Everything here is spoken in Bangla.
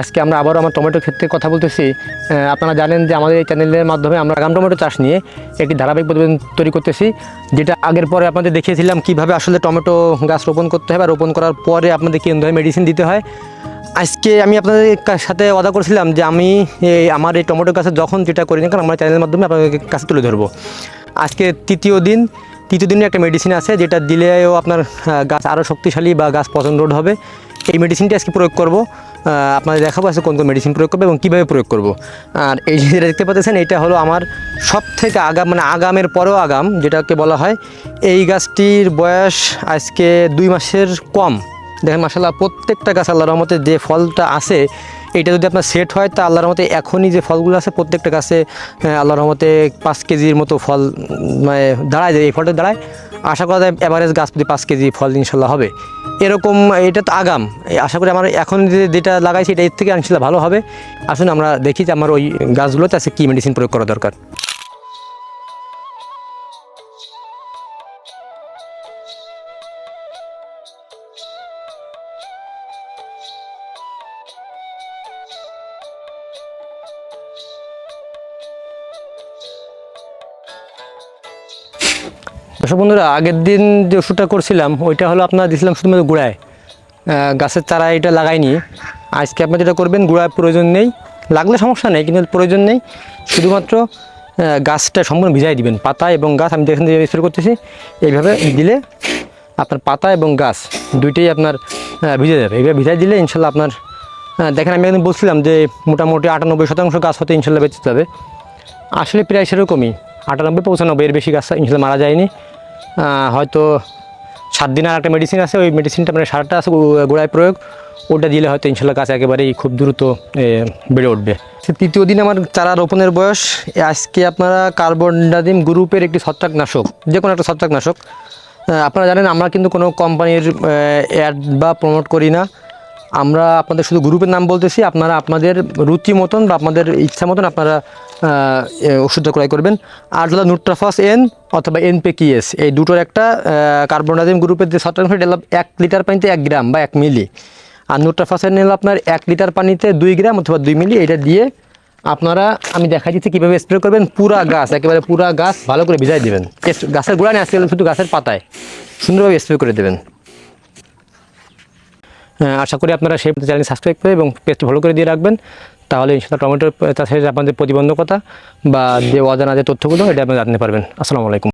আজকে আমরা আবারও আমার টমেটো ক্ষেত্রে কথা বলতেছি। আপনারা জানেন যে আমাদের এই চ্যানেলের মাধ্যমে আমরা আগাম টমেটো চাষ নিয়ে একটি ধারাবাহিক প্রতিবেদন তৈরি করতেছি, যেটা আগের পরে আপনাদের দেখিয়েছিলাম কীভাবে আসলে টমেটো গাছ রোপণ করতে হয় বা রোপণ করার পরে আপনাদের কি ধরনের মেডিসিন দিতে হয়। আজকে আমি আপনাদের সাথে ওয়াদা করেছিলাম যে আমি আমার এই টমেটো গাছে যখন যেটা করি না কারণ আমার চ্যানেলের মাধ্যমে আপনাদের কাছে তুলে ধরবো। আজকে তৃতীয় দিন, তৃতীয় দিনে একটা মেডিসিন আছে, যেটা দিলেও আপনার গাছ আরও শক্তিশালী বা গাছ পছন্দ রোধ হবে। এই মেডিসিনটি আজকে প্রয়োগ করব। আপনাদের দেখাবো আজকে কোন কোন মেডিসিন প্রয়োগ করব এবং কীভাবে প্রয়োগ করব। আর এই যে যেটা দেখতে পাচ্ছেন, এটা হলো আমার সব থেকে আগাম মানে আগামের পরেও আগাম, যেটাকে বলা হয়, এই গাছটির বয়স আজকে দুই মাসের কম। দেখেন মাসাল্লাহ প্রত্যেকটা গাছ আল্লাহর রহমতে যে ফলটা আছে, এটা যদি আপনার সেট হয়, তা আল্লাহর রহমতে এখনই যে ফলগুলো আছে, প্রত্যেকটা গাছে আল্লাহর রহমতে পাঁচ কেজির মতো ফল মানে দাঁড়ায় যায়, এই ফলটা দাঁড়ায়। আশা করা যায় অ্যাভারেজ গাছ প্রতি পাঁচ কেজি ফল ইনশাল্লাহ হবে। এরকম, এটা তো আগাম। আশা করি আমার এখন যেটা লাগাইছি, এটা এর থেকে ইনশাল্লাহ ভালো হবে। আসুন আমরা দেখি যে আমার ওই গাছগুলোতে আছে কী মেডিসিন প্রয়োগ করা দরকার। দর্শক বন্ধুরা, আগের দিন যে ওষুধটা করছিলাম, ওইটা হলো আপনার দিয়েছিলাম শুধুমাত্র গুঁড়ায়। গাছের চারা এটা লাগাইনি। আজকে আপনি যেটা করবেন, গুঁড়ায় প্রয়োজন নেই। লাগলে সমস্যা নেই, কিন্তু প্রয়োজন নেই। শুধুমাত্র গাছটা সম্পূর্ণ ভিজাই দিবেন, পাতা এবং গাছ, আমি দেখেন যে স্প্রে করতেছি। এইভাবে দিলে আপনার পাতা এবং গাছ দুইটাই আপনার ভিজে যাবে। এইভাবে ভিজাই দিলে ইনশাল্লাহ আপনার দেখেন আমি একদিন বলছিলাম যে মোটামুটি আটানব্বই শতাংশ গাছ হতে ইনশাল্লাহ বেঁচে যাবে। আসলে প্রায় সেরকমই। আটানব্বই, পঁচানব্বই এর বেশি গাছ ইনশাল্লাহ মারা যায়নি। হয়তো সাত দিন আর একটা মেডিসিন আছে, ওই মেডিসিনটা মানে সারটা আছে গোড়ায় প্রয়োগ। ওটা দিলে হয়তো ইনশাল্লাহ গাছ একেবারেই খুব দ্রুত বেড়ে উঠবে। তৃতীয় দিন আমার চারা রোপণের বয়স। আজকে আপনারা কার্বনডাজিম গ্রুপের একটি ছত্রাকনাশক যে কোনো একটা ছত্রাকনাশক আপনারা জানেন আমরা কিন্তু কোনো কোম্পানির অ্যাড বা প্রমোট করি না। আমরা আপনাদের শুধু গ্রুপের নাম বলতেছি, আপনারা আপনাদের রুচি মতন বা আপনাদের ইচ্ছা মতন আপনারা ওষুধটা ক্রয় করবেন। আর হলো নুট্রাফাস এন অথবা এনপেকিএস এই দুটোর একটা কার্বনাজিম গ্রুপের যে ছত্রাক এটা এক লিটার পানিতে এক গ্রাম বা এক মিলি আর নুট্রাফাস এন হলো আপনার এক লিটার পানিতে দুই গ্রাম অথবা দুই মিলি এটা দিয়ে আপনারা, আমি দেখা দিচ্ছি কীভাবে স্প্রে করবেন। পুরা গাছ, একেবারে পুরা গাছ ভালো করে ভিজাই দেবেন। গাছের গোড়া নিয়ে আজকে শুধু গাছের পাতায় সুন্দরভাবে স্প্রে করে দেবেন। আশা করি আপনারা সেই চ্যানেল সাবস্ক্রাইব করে এবং পেজটি ফলো করে দিয়ে রাখবেন। তাহলে ইনশাল্লাহ টমেটোর চাষের আপনাদের প্রতিবন্ধকতা বা যে অজানা যে তথ্যগুলো, এটা আপনি জানতে পারবেন। আসসালামু আলাইকুম।